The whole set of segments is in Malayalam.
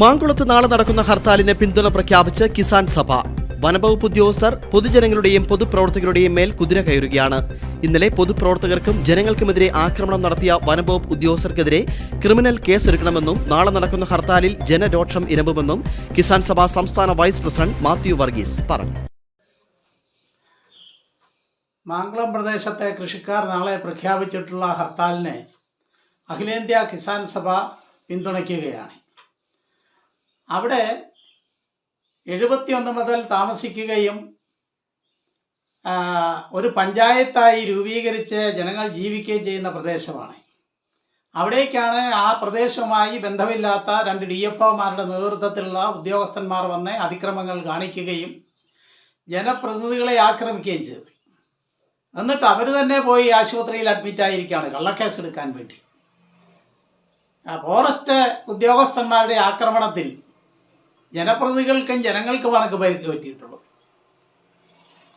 മാങ്കുളത്ത് നാളെ നടക്കുന്ന ഹർത്താലിന് പിന്തുണ പ്രഖ്യാപിച്ച് കിസാൻ സഭ. വനവകുപ്പ് ഉദ്യോഗസ്ഥർ പൊതുജനങ്ങളുടെയും പൊതുപ്രവർത്തകരുടെയും മേൽ കുതിര കയറുകയാണ്. ഇന്നലെ പൊതുപ്രവർത്തകർക്കും ജനങ്ങൾക്കുമെതിരെ ആക്രമണം നടത്തിയ വനവകുപ്പ് ഉദ്യോഗസ്ഥർക്കെതിരെ ക്രിമിനൽ കേസെടുക്കണമെന്നും നാളെ നടക്കുന്ന ഹർത്താലിൽ ജനരോക്ഷം ഇരമ്പുമെന്നും കിസാൻ സഭ സംസ്ഥാന വൈസ് പ്രസിഡന്റ് മാത്യു വർഗീസ് പറഞ്ഞു. മാങ്കുളം പ്രദേശത്തെ കൃഷിക്കാർ നാളെ പ്രഖ്യാപിച്ചിട്ടുള്ള ഹർത്താലിനെ അഖിലേന്ത്യാ കിസാൻ സഭ പിന്തുണയ്ക്കുകയാണ്. അവിടെ എഴുപത്തിയൊന്ന് മുതൽ താമസിക്കുകയും ഒരു പഞ്ചായത്തായി രൂപീകരിച്ച് ജനങ്ങൾ ജീവിക്കുകയും ചെയ്യുന്ന പ്രദേശമാണ്. അവിടേക്കാണ് ആ പ്രദേശവുമായി ബന്ധമില്ലാത്ത രണ്ട് ഡി എഫ് ഒമാരുടെ നേതൃത്വത്തിലുള്ള ഉദ്യോഗസ്ഥന്മാർ വന്ന് അതിക്രമങ്ങൾ കാണിക്കുകയും ജനപ്രതിനിധികളെ ആക്രമിക്കുകയും ചെയ്തു. എന്നിട്ട് അവർ തന്നെ പോയി ആശുപത്രിയിൽ അഡ്മിറ്റായിരിക്കുകയാണ് കള്ളക്കേസ് എടുക്കാൻ വേണ്ടി. ഫോറസ്റ്റ് ഉദ്യോഗസ്ഥന്മാരുടെ ആക്രമണത്തിൽ ജനപ്രതിനിധികൾക്കും ജനങ്ങൾക്കുമാണ് പരിക്ക് പറ്റിയിട്ടുള്ളത്.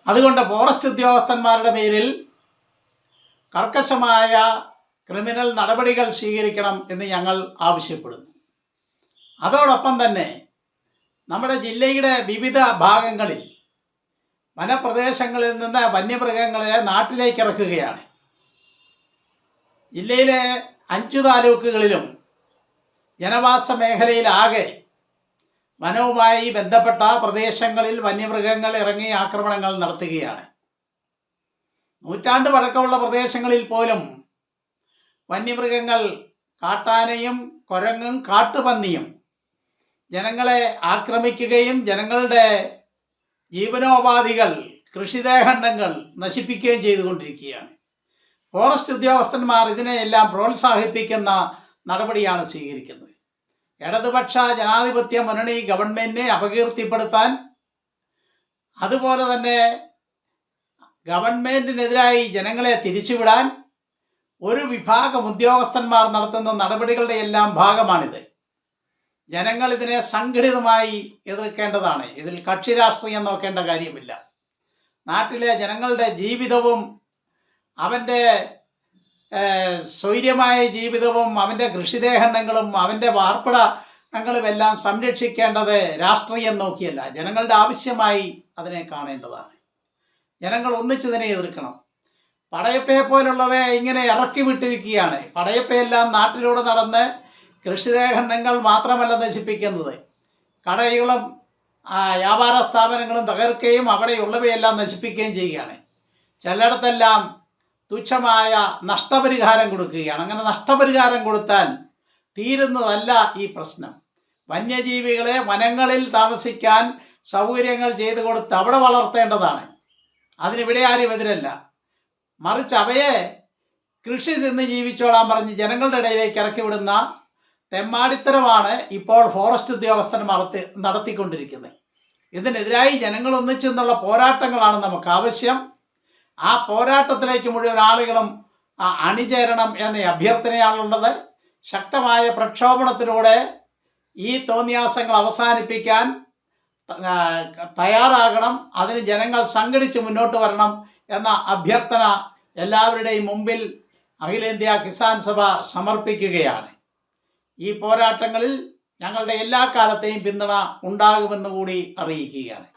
അതുകൊണ്ട് ഫോറസ്റ്റ് ഉദ്യോഗസ്ഥന്മാരുടെ പേരിൽ കർക്കശമായ ക്രിമിനൽ നടപടികൾ സ്വീകരിക്കണം എന്ന് ഞങ്ങൾ ആവശ്യപ്പെടുന്നു. അതോടൊപ്പം തന്നെ നമ്മുടെ ജില്ലയുടെ വിവിധ ഭാഗങ്ങളിൽ വനപ്രദേശങ്ങളിൽ നിന്ന് വന്യമൃഗങ്ങളെ നാട്ടിലേക്ക് ഇറക്കുകയാണ്. ജില്ലയിലെ അഞ്ചു താലൂക്കുകളിലും ജനവാസ മേഖലയിലാകെ വനവുമായി ബന്ധപ്പെട്ട പ്രദേശങ്ങളിൽ വന്യമൃഗങ്ങൾ ഇറങ്ങി ആക്രമണങ്ങൾ നടത്തുകയാണ്. നൂറ്റാണ്ട് പഴക്കമുള്ള പ്രദേശങ്ങളിൽ പോലും വന്യമൃഗങ്ങൾ കാട്ടാനയും കുരങ്ങും കാട്ടുപന്നിയും ജനങ്ങളെ ആക്രമിക്കുകയും ജനങ്ങളുടെ ജീവനോപാധികൾ കൃഷിദേഹണ്ഡങ്ങൾ നശിപ്പിക്കുകയും ചെയ്തുകൊണ്ടിരിക്കുകയാണ്. ഫോറസ്റ്റ് ഉദ്യോഗസ്ഥന്മാർ ഇതിനെയെല്ലാം പ്രോത്സാഹിപ്പിക്കുന്ന നടപടിയാണ് സ്വീകരിക്കുന്നത്. ഇടതുപക്ഷ ജനാധിപത്യ മുന്നണി ഗവൺമെന്റിനെ അപകീർത്തിപ്പെടുത്താൻ അതുപോലെ തന്നെ ഗവൺമെന്റിനെതിരായി ജനങ്ങളെ തിരിച്ചുവിടാൻ ഒരു വിഭാഗം ഉദ്യോഗസ്ഥന്മാർ നടത്തുന്ന നടപടികളുടെ എല്ലാം ഭാഗമാണിത്. ജനങ്ങൾ ഇതിനെ സംഘടിതമായി എതിർക്കേണ്ടതാണ്. ഇതിൽ കക്ഷി രാഷ്ട്രീയം നോക്കേണ്ട കാര്യമില്ല. നാട്ടിലെ ജനങ്ങളുടെ ജീവിതവും അവന്റെ സ്വൈര്യമായ ജീവിതവും അവന്റെ കൃഷിദേഹണ്ഡങ്ങളും അവന്റെ വാർപ്പിടങ്ങളും എല്ലാം സംരക്ഷിക്കേണ്ടത് രാഷ്ട്രീയം നോക്കിയല്ല. ജനങ്ങളുടെ ആവശ്യമായി അതിനെ കാണേണ്ടതാണ്. ജനങ്ങൾ ഒന്നിച്ചതിനെ എതിർക്കണം. പടയപ്പയെ പോലുള്ളവയെ ഇങ്ങനെ ഇറക്കി വിട്ടിരിക്കുകയാണ്. പടയപ്പയെല്ലാം നാട്ടിലൂടെ നടന്ന് കൃഷിദേഹണ്ഡങ്ങൾ മാത്രമല്ല നശിപ്പിക്കുന്നത്. കടകളും വ്യാപാര സ്ഥാപനങ്ങളും തകർക്കുകയും അവിടെയുള്ളവയെല്ലാം നശിപ്പിക്കുകയും ചെയ്യുകയാണ്. ചിലയിടത്തെല്ലാം തുച്ഛമായ നഷ്ടപരിഹാരം കൊടുക്കുകയാണ്. അങ്ങനെ നഷ്ടപരിഹാരം കൊടുത്താൽ തീരുന്നതല്ല ഈ പ്രശ്നം. വന്യജീവികളെ വനങ്ങളിൽ താമസിക്കാൻ സൗകര്യങ്ങൾ ചെയ്തു കൊടുത്ത് അവിടെ വളർത്തേണ്ടതാണ്. അതിനിവിടെ ആരും എതിരല്ല. മറിച്ച് അവയെ കൃഷി നിന്ന് ജീവിച്ചോളാൻ പറഞ്ഞ് ജനങ്ങളുടെ ഇടയിലേക്ക് ഇറക്കി വിടുന്ന തെമ്മാടിത്തരമാണ് ഇപ്പോൾ ഫോറസ്റ്റ് ഉദ്യോഗസ്ഥന്മാർ നടത്തിക്കൊണ്ടിരിക്കുന്നത്. ഇതിനെതിരായി ജനങ്ങൾ ഒന്നിച്ചു നിന്നുള്ള പോരാട്ടങ്ങളാണ് നമുക്ക് ആവശ്യം. ആ പോരാട്ടത്തിലേക്ക് മുഴുവൻ ആളുകളും അണിചേരണം എന്ന അഭ്യർത്ഥനയാണുള്ളത്. ശക്തമായ പ്രക്ഷോഭണത്തിലൂടെ ഈ തോന്നിയാസങ്ങൾ അവസാനിപ്പിക്കാൻ തയ്യാറാകണം. അതിന് ജനങ്ങൾ സംഘടിച്ച് മുന്നോട്ട് വരണം എന്ന അഭ്യർത്ഥന എല്ലാവരുടെയും മുമ്പിൽ അഖിലേന്ത്യാ കിസാൻ സഭ സമർപ്പിക്കുകയാണ്. ഈ പോരാട്ടങ്ങളിൽ ഞങ്ങളുടെ എല്ലാ കാലത്തെയും പിന്തുണ ഉണ്ടാകുമെന്ന് കൂടി അറിയിക്കുകയാണ്.